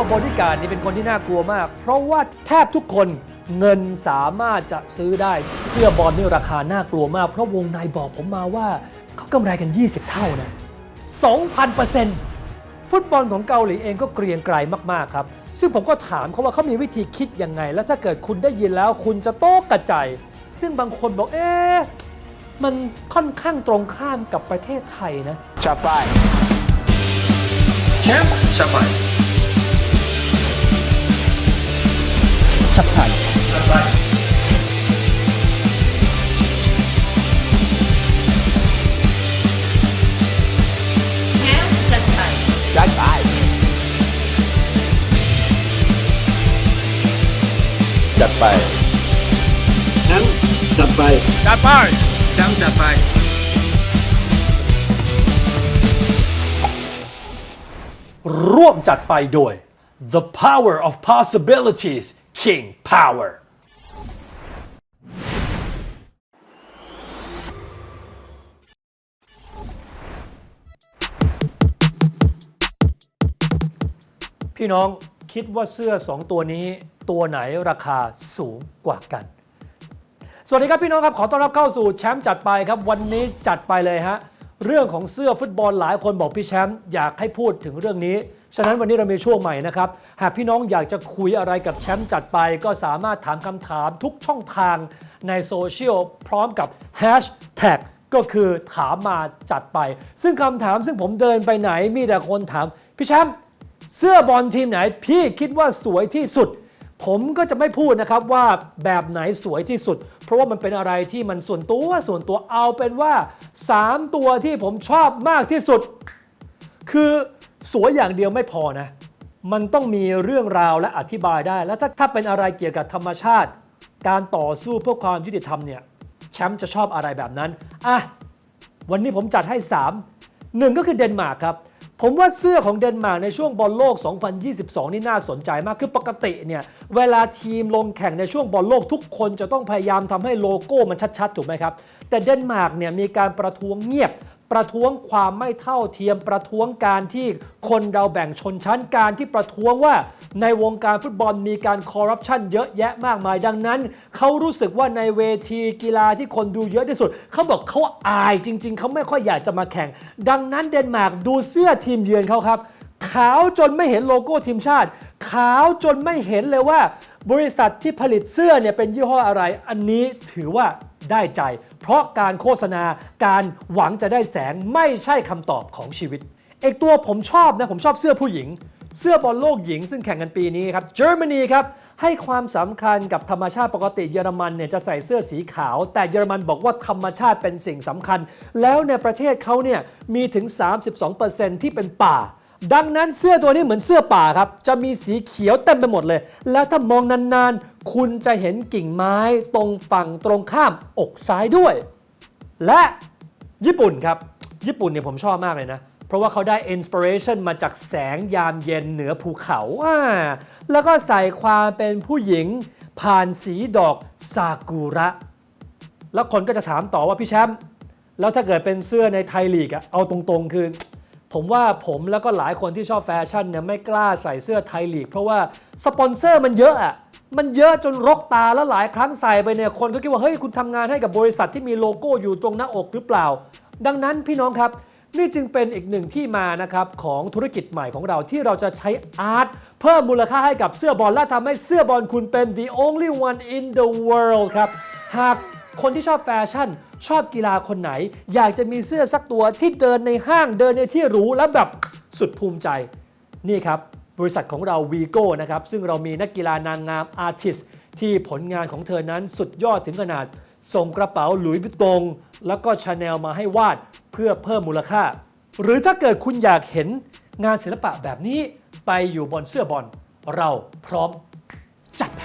ว่าบริการดนี่เป็นคนที่น่ากลัวมาก เพราะว่าแทบทุกคนเงินสามารถจะซื้อได้เสื้อบอลนี่ราคาน่ากลัวมาก เพราะวงในบอกผมมาว่าเขากำไรกัน 20 เท่านะ 2,000%ฟุตบอลของเกาหลีเองก็เกรียงไกรมาก ๆ ครับ ซึ่งผมก็ถามเขาว่าเขามีวิธีคิดยังไง แล้วถ้าเกิดคุณได้ยินแล้วคุณจะโต้กระจายซึ่งบางคนบอกเอ๊ะมันค่อนข้างตรงข้ามกับประเทศไทยนะจัดไปแชมป์สบายชับไทยสบายแฮมจัดไปจัด ไปจัดไปแชมป์จัดไป จัดไปแชมป์จัดไป ร่วมจัดไปโดย The Power of Possibilities King Power พี่น้องคิดว่าเสื้อ 2 ตัวนี้ ตัวไหนราคาสูงกว่ากัน สวัสดีครับพี่น้องครับ ขอต้อนรับเข้าสู่แชมป์จัดไปครับ วันนี้จัดไปเลยฮะ เรื่องของเสื้อฟุตบอลหลายคนบอกพี่แชมป์อยากให้พูดถึงเรื่องนี้ ฉะนั้นวันนี้เรามีช่วงใหม่นะครับ หากพี่น้องอยากจะคุยอะไรกับแชมป์จัดไป ก็สามารถถามคำถามทุกช่องทางในโซเชียลพร้อมกับแฮชแท็กก็คือถามมาจัดไป ซึ่งคำถามซึ่งผมเดินไปไหนมีแต่คนถาม พี่แชมป์เสื้อบอลทีมไหน พี่คิดว่าสวยที่สุด ผมก็จะไม่พูดนะครับว่าแบบไหนสวยที่สุด เพราะว่ามันเป็นอะไรที่มันส่วนตัวส่วนตัวเอาเป็นว่า 3 ตัวที่ผมชอบมากที่สุด คือ สวยอย่างเดียวไม่พอนะ มันต้องมีเรื่องราวและอธิบายได้ แล้วถ้าถ้าเป็นอะไรเกี่ยวกับธรรมชาติ การต่อสู้เพื่อความยุติธรรมเนี่ยแชมป์จะชอบอะไรแบบนั้นอะวันนี้ผมจัดให้3หนึ่งก็คือเดนมาร์กครับ ผมว่าเสื้อของเดนมาร์กในช่วงบอลโลก 2022 นี่น่าสนใจมาก คือปกติเนี่ยเวลาทีมลงแข่งในช่วงบอลโลกทุกคนจะต้องพยายามทำให้โลโก้มันชัดๆ ถูกไหมครับ แต่เดนมาร์กเนี่ยมีการประท้วงเงียบ ประท้วงความไม่เท่าเทียมประท้วงการที่คนเราแบ่งชนชั้นการที่ประท้วงว่าในวงการฟุตบอลมีการคอร์รัปชันเยอะแยะมากมายดังนั้น เขารู้สึกว่าในเวทีกีฬาที่คนดูเยอะที่สุด เขาบอกเขาอายจริง ๆ เขาไม่ค่อยอยากจะมาแข่ง ดังนั้นเดนมาร์กดูเสื้อทีมเยือนเขาครับ ขาวจนไม่เห็นโลโก้ทีมชาติ ขาวจนไม่เห็นเลยว่า บริษัทที่ผลิตเสื้อเนี่ยเป็นยี่ห้ออะไร อันนี้ถือว่า ได้ใจ เพราะการโฆษณาการหวังจะได้แสงไม่ใช่คำตอบของชีวิตเอกตัวผมชอบนะ ผมชอบเสื้อผู้หญิง เสื้อบอลโลกหญิงซึ่งแข่งกันปีนี้ครับเยอรมนีครับ ให้ความสำคัญกับธรรมชาติปกติเยอรมันเนี่ยจะใส่เสื้อสีขาว แต่เยอรมันบอกว่าธรรมชาติเป็นสิ่งสำคัญ แล้วในประเทศเขาเนี่ยมีถึง 32%ที่เป็นป่า ดังนั้นเสื้อตัวนี้เหมือนเสื้อป่าครับ จะมีสีเขียวเต็มไปหมดเลย แล้วถ้ามองนานๆ คุณจะเห็นกิ่งไม้ตรงฝั่งตรงข้ามอกซ้ายด้วย และญี่ปุ่นครับ ญี่ปุ่นเนี่ยผมชอบมากเลยนะ เพราะว่าเขาได้อินสปิเรชันมาจากแสงยามเย็นเหนือภูเขาอ่าแล้วก็ใส่ความเป็นผู้หญิงผ่านสีดอกซากุระ แล้วคนก็จะถามต่อว่าพี่แชมป์แล้วถ้าเกิดเป็นเสื้อในไทยลีกอะเอาตรงๆคือ ผมว่าผมแล้วก็หลายคนที่ชอบแฟชั่นเนี่ยไม่กล้าใส่เสื้อไทยลีก เพราะว่าสปอนเซอร์มันเยอะอะมันเยอะจนรกตาแล้วหลายครั้งใส่ไปเนี่ยคนก็คิดว่าเฮ้ยคุณทำงานให้กับบริษัทที่มีโลโก้อยู่ตรงหน้าอกหรือเปล่า ดังนั้นพี่น้องครับ นี่จึงเป็นอีกหนึ่งที่มานะครับของธุรกิจใหม่ของเราที่เราจะใช้อาร์ตเพิ่มมูลค่าให้กับเสื้อบอลและทำให้เสื้อบอลคุณเป็น the only one in the world ครับหากคนที่ชอบแฟชั่น ชอบกีฬาคนไหน อยากจะมีเสื้อสักตัวที่เดินในห้างเดินในที่หรูแล้วแบบสุดภูมิใจ นี่ครับ บริษัทของเราวีโก้นะครับซึ่งเรามีนักกีฬานางงามอาร์ติสที่ผลงานของเธอนั้นสุดยอดถึงขนาด ส่งกระเป๋าหลุยส์วิตตงแล้วก็ชาแนลมาให้วาดเพื่อเพิ่มมูลค่า หรือถ้าเกิดคุณอยากเห็นงานศิลปะแบบนี้ไปอยู่บนเสื้อบอลเราพร้อมจัดไป